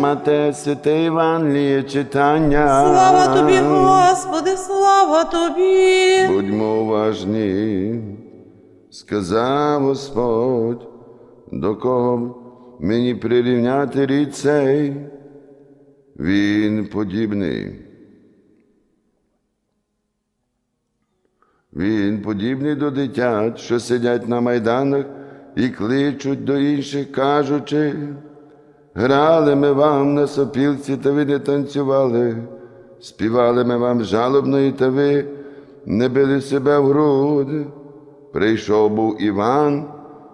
Мате святе Євангеліє читання. Слава тобі, Господи, слава тобі. Будьмо уважні, сказав Господь, до кого мені прирівняти рід цей, він подібний. Він подібний до дитят, що сидять на майданах і кличуть до інших, кажучи, грали ми вам на сопілці, та ви не танцювали, співали ми вам жалобної, та ви не били себе в груди. Прийшов був Іван,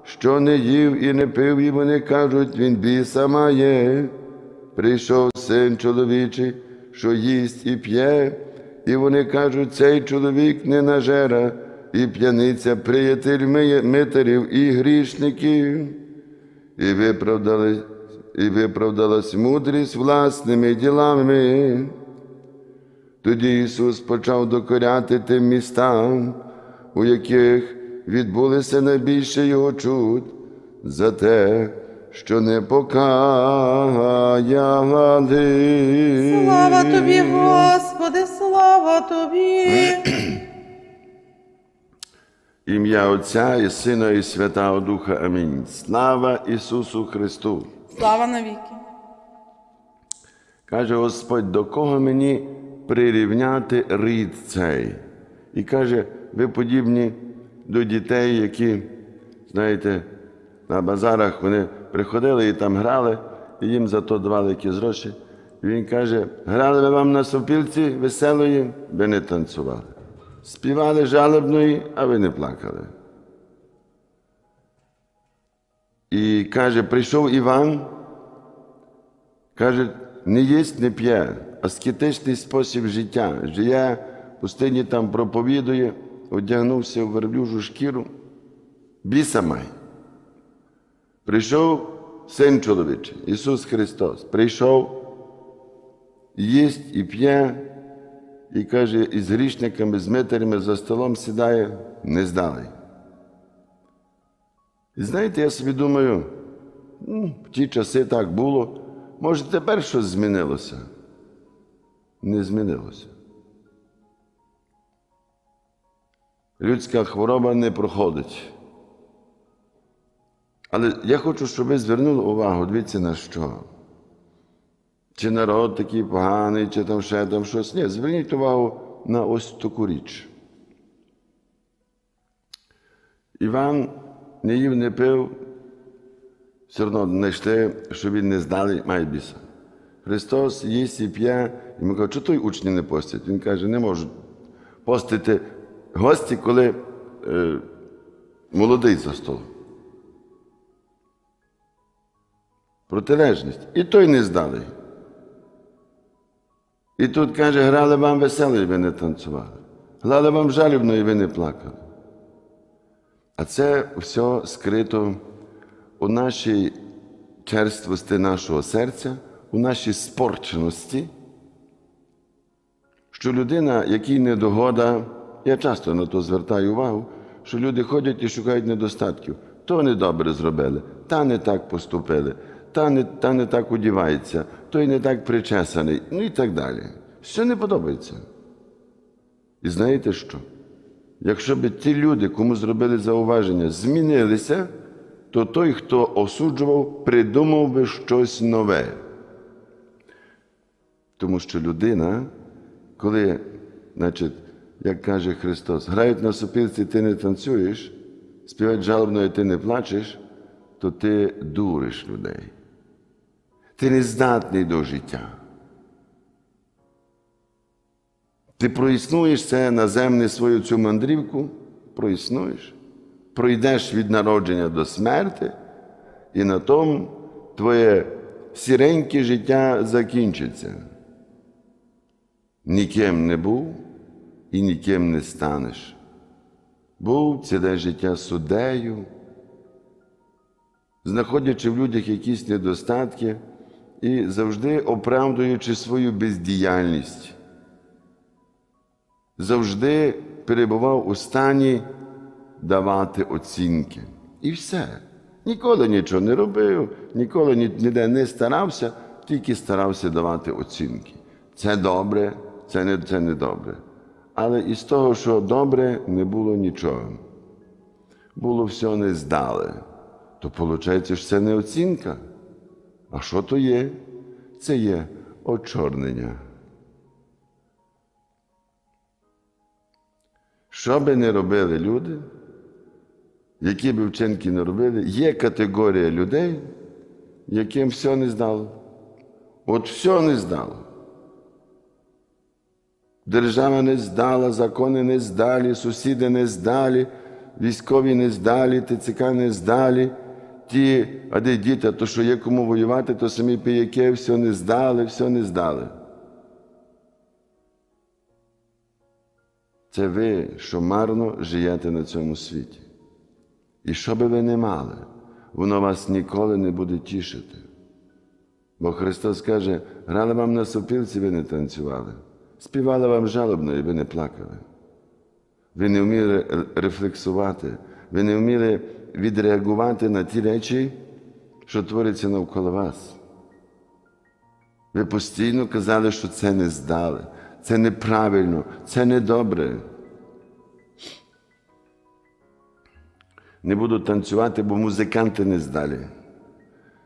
що не їв і не пив, і вони кажуть, він біса має. Прийшов син чоловічий, що їсть і п'є, і вони кажуть, цей чоловік не нажера, і п'яниця, приятель митарів і грішників, і виправдали, і виправдалась мудрість власними ділами. Тоді Ісус почав докоряти тим містам, у яких відбулися найбільше Його чуд, за те, що не покаяли. Слава тобі, Господи, слава тобі. Ім'я Отця і Сина, і Святого Духа. Амінь. Слава Ісусу Христу! Слава навіки. Каже Господь, до кого мені прирівняти рід цей? І каже, ви подібні до дітей, які, знаєте, на базарах вони приходили і там грали, і їм за то давали якісь гроші. Він каже, грали ви вам на сопілці веселої, ви не танцювали. Співали жалобної, а ви не плакали. І каже, прийшов Іван, Каже, не їсть, не п'є, аскетичний спосіб життя. Жиє в пустині там проповідує, одягнувся в верблюжу шкіру, біса має. Прийшов син чоловічий, Ісус Христос. Прийшов, їсть і п'є, і каже, із грішниками, з митарями за столом сідає, не здалий. І знаєте, я собі думаю, ну, в ті часи так було. Може, тепер щось змінилося? Не змінилося. Людська хвороба не проходить. Але я хочу, щоб ви звернули увагу, дивіться на що. Чи народ такий поганий, чи там ще там щось. Ні, зверніть увагу на ось таку річ. Іван не їв, не пив, все одно знайшли, що він не здали, має біса. Христос їсть і п'є, і ми кажемо, що той учні не постять? Він каже, не можуть постити гості, коли е, молодий за столом. Протилежність. І той не здалий. І тут каже, грали вам весело, і ви не танцювали. Грали вам жалібно, і ви не плакали. А це все скрито у нашій черствості нашого серця, у нашій спорченості, що людина, якій недогода, я часто на то звертаю увагу, що люди ходять і шукають недостатків. То не добре зробили, та не так поступили, та не, та не так одівається, той не так причесаний, ну і так далі. Все не подобається. І знаєте що? Якщо б ті люди, кому зробили зауваження, змінилися, то той, хто осуджував, придумав би щось нове. Тому що людина, коли, значить, як каже Христос, грають на сопілці, ти не танцюєш, співають жалобно, і ти не плачеш, то ти дуриш людей. Ти не здатний до життя. Ти проіснуєш це наземне свою цю мандрівку, проіснуєш, пройдеш від народження до смерти, і на тому твоє сіреньке життя закінчиться. Ніким не був і ніким не станеш. Був ціле життя суддею, знаходячи в людях якісь недостатки і завжди оправдуючи свою бездіяльність завжди перебував у стані давати оцінки. І все. Ніколи нічого не робив, ніколи ніде не старався, тільки старався давати оцінки. Це добре, це не, це не добре. Але із того, що добре, не було нічого. Було все не здале. То виходить, що це не оцінка. А що то є? Це є очорнення. Що би не робили люди, які б вчинки не робили, є категорія людей, яким все не здало. От все не здало. Держава не здала, закони не здалі, сусіди не здалі, військові не здалі, ТЦК не здалі. Ті, а де діти, то що є кому воювати, то самі пияки все не здали, все не здали. Це ви, що марно живете на цьому світі. І що би ви не мали, воно вас ніколи не буде тішити. Бо Христос каже, грали вам на сопілці, ви не танцювали, співали вам жалобно, і ви не плакали. Ви не вміли рефлексувати, ви не вміли відреагувати на ті речі, що творяться навколо вас. Ви постійно казали, що це не здали, це неправильно, це недобре. Не буду танцювати, бо музиканти не здалі.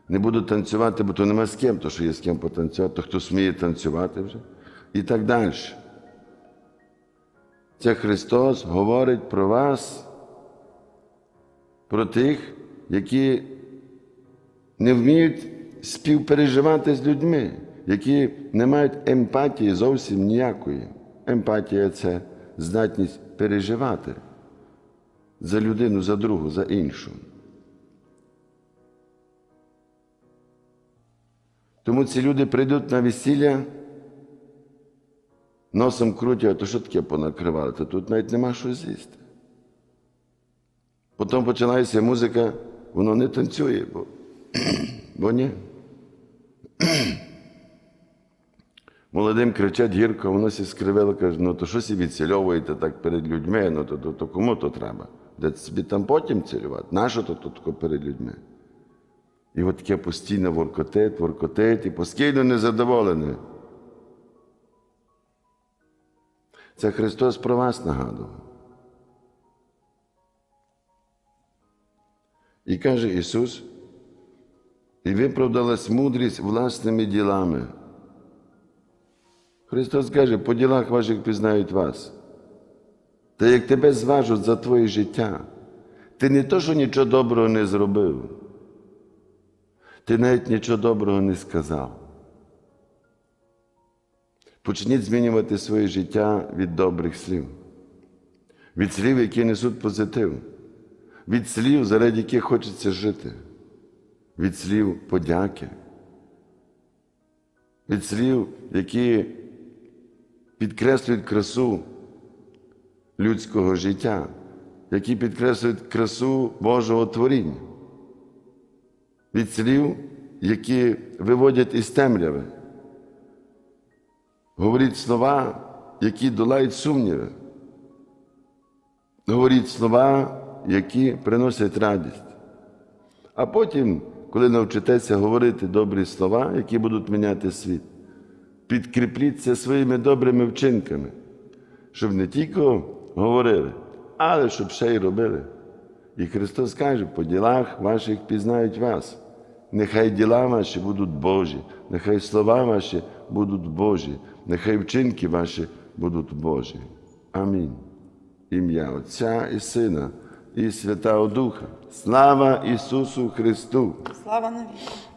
Не буду танцювати, бо то нема з ким, то що є з ким потанцювати, то хто сміє танцювати вже. І так далі. Це Христос говорить про вас, про тих, які не вміють співпереживати з людьми, які не мають емпатії зовсім ніякої. Емпатія це здатність переживати за людину, за другу, за іншу. Тому ці люди прийдуть на весілля, носом крутять, а то що таке понакривали? Та тут навіть нема що з'їсти. Потім починається музика, воно не танцює, бо, бо ні. Молодим кричать гірко, воно сі скривило, каже, ну то що сі відцільовуєте так перед людьми, ну то, то, то кому то треба? Де собі там потім цілювати? Нащо то тако перед людьми? І от таке постійно воркотить, воркотить, і постійно незадоволене. Це Христос про вас нагадував. І каже Ісус, і виправдалась мудрість власними ділами. Христос каже, по ділах ваших пізнають вас. Та як тебе зважуть за твоє життя, ти не то, що нічого доброго не зробив, ти навіть нічого доброго не сказав. Почніть змінювати своє життя від добрих слів, від слів, які несуть позитив, від слів, заради яких хочеться жити, від слів подяки, від слів, які підкреслюють красу людського життя, які підкреслюють красу Божого творіння, від слів, які виводять із темряви. Говоріть слова, які долають сумніви. Говоріть слова, які приносять радість. А потім, коли навчитеся говорити добрі слова, які будуть міняти світ, підкріпліться своїми добрими вчинками, щоб не тільки говорили, але щоб ще й робили. І Христос каже, по ділах ваших пізнають вас. Нехай діла ваші будуть Божі, нехай слова ваші будуть Божі, нехай вчинки ваші будуть Божі. Амінь. Ім'я Отця і Сина, і Святого Духа. Слава Ісусу Христу! Слава навіки.